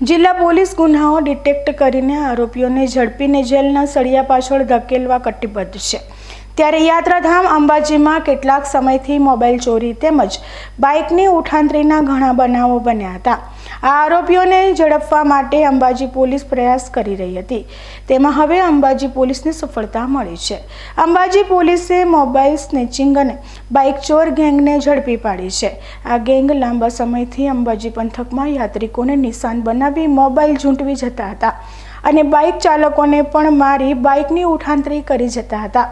જિલ્લા પોલીસ ગુનાઓ ડિટેક્ટ કરીને આરોપીઓને ઝડપીને જેલના સળિયા પાછળ ધકેલવા કટિબદ્ધ છે. ત્યારે યાત્રાધામ અંબાજીમાં કેટલાક સમયથી મોબાઈલ ચોરી તેમજ બાઇકની ઉઠાંતરીના ઘણા બનાવો બન્યા હતા. આ આરોપીઓને ઝડપવા માટે અંબાજી પોલીસ પ્રયાસ કરી રહી હતી. તેમાં હવે અંબાજી પોલીસને સફળતા મળી છે. અંબાજી પોલીસે મોબાઈલ સ્નેચિંગ અને બાઇક ચોર ગેંગને ઝડપી પાડી છે. આ ગેંગ લાંબા સમયથી અંબાજી પંથકમાં યાત્રિકોને નિશાન બનાવી મોબાઈલ ઝૂંટવી જતા હતા. અને બાઇક ચાલકોને પણ મારી બાઇકની ઉઠાંતરી કરી જતા હતા.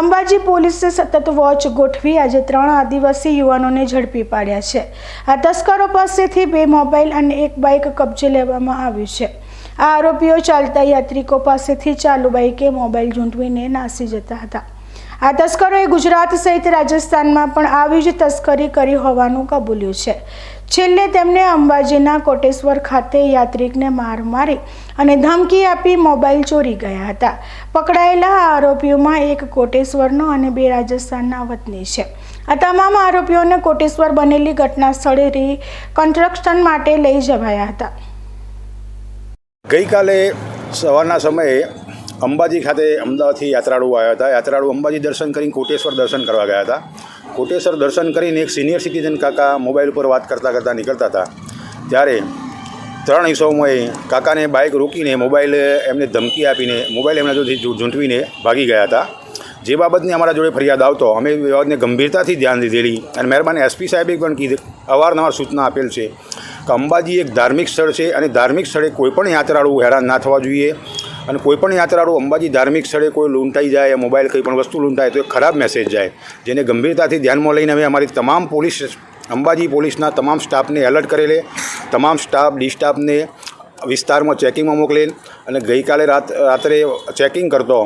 અંબાજી પોલીસે સતત વોચ ગોઠવી આજે ત્રણ આદિવાસી યુવાનોને ઝડપી પાડ્યા છે. આ તસ્કરો પાસેથી બે મોબાઈલ અને એક બાઇક કબજે લેવામાં આવ્યું છે. આ આરોપીઓ ચાલતા યાત્રિકો પાસેથી ચાલુ બાઇકે મોબાઈલ ઝૂંટવીને નાસી જતા હતા. આ તસ્કરોએ ગુજરાત સહિત રાજસ્થાનમાં પણ આવી જ તસ્કરી કરી હોવાનું કબૂલ્યું છે. છેલ્લે તેમને અંબાજીના કોટેશ્વર ખાતે યાત્રિકને માર મારી અને ધમકી આપી મોબાઈલ ચોરી ગયા હતા. પકડાયેલા આરોપીઓમાં એક કોટેશ્વરનો અને બે રાજસ્થાનના વતની છે. આ તમામ આરોપીઓને કોટેશ્વર બનેલી ઘટના સ્થળે રિકન્સ્ટ્રક્શન માટે લઈ જવાયા હતા. ગઈકાલે સવારના સમયે અંબાજી ખાતે અમદાવાદથી યાત્રાળુ આવ્યા હતા. યાત્રાળુ અંબાજી દર્શન કરીને કોટેશ્વર દર્શન કરવા ગયા હતા. કોટેશ્વર દર્શન કરીને એક સિનિયર સિટીઝન કાકા મોબાઈલ ઉપર વાત કરતાં કરતાં નીકળતા હતા. ત્યારે ત્રણ ઈસમોએ કાકાને બાઇક રોકીને મોબાઈલ એમને ધમકી આપીને મોબાઈલ એમના જોડેથી ઝૂંટવીને ભાગી ગયા હતા. જે બાબતની અમારા જોડે ફરિયાદ આવતો, અમે બાબતને ગંભીરતાથી ધ્યાન દીધેલી અને મહેરબાની એસપી સાહેબે પણ કીધી, અવારનવાર સૂચના આપેલ છે કે અંબાજી એક ધાર્મિક સ્થળ છે અને ધાર્મિક સ્થળે કોઈપણ યાત્રાળુ હેરાન ના થવા જોઈએ. અને કોઈપણ યાત્રાળુ અંબાજી ધાર્મિક સ્થળે કોઈ લૂંટાઈ જાય મોબાઈલ કંઈ પણ વસ્તુ લૂંટાય તો એ ખરાબ મેસેજ જાય. જેને ગંભીરતાથી ધ્યાનમાં લઈને અમે અમારી તમામ પોલીસ અંબાજી પોલીસના તમામ સ્ટાફને એલર્ટ કરેલે, તમામ સ્ટાફ ડી સ્ટાફને વિસ્તારમાં ચેકિંગમાં મોકલેલ અને ગઈકાલે રાત, રાત્રે ચેકિંગ કરતો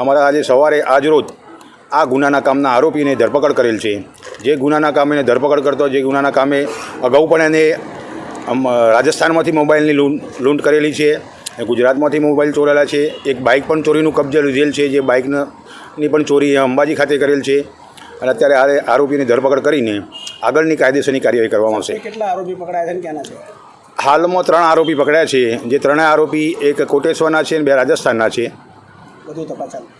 અમારા આજે સવારે આજરોજ આ ગુનાના કામના આરોપીને ધરપકડ કરેલ છે. જે ગુનાના કામે ધરપકડ કરતો, જે ગુનાના કામે અગાઉ પણ એને રાજસ્થાનમાંથી મોબાઈલની લૂંટ લૂંટ કરેલી છે. ગુજરાતમાંથી મોબાઈલ ચોરેલા છે. એક બાઇક પણ ચોરીનું કબજે લીધેલ છે જે બાઇકની પણ ચોરી અંબાજી ખાતે કરેલ છે. અને અત્યારે હારે આરોપીની ધરપકડ કરીને આગળની કાયદેસરની કાર્યવાહી કરવામાં આવશે. કેટલા આરોપી પકડાયા છે ક્યાંના છે? હાલમાં ત્રણ આરોપી પકડ્યા છે. જે ત્રણેય આરોપી એક કોટેશ્વરના છે અને બે રાજસ્થાનના છે. બધું તપાસ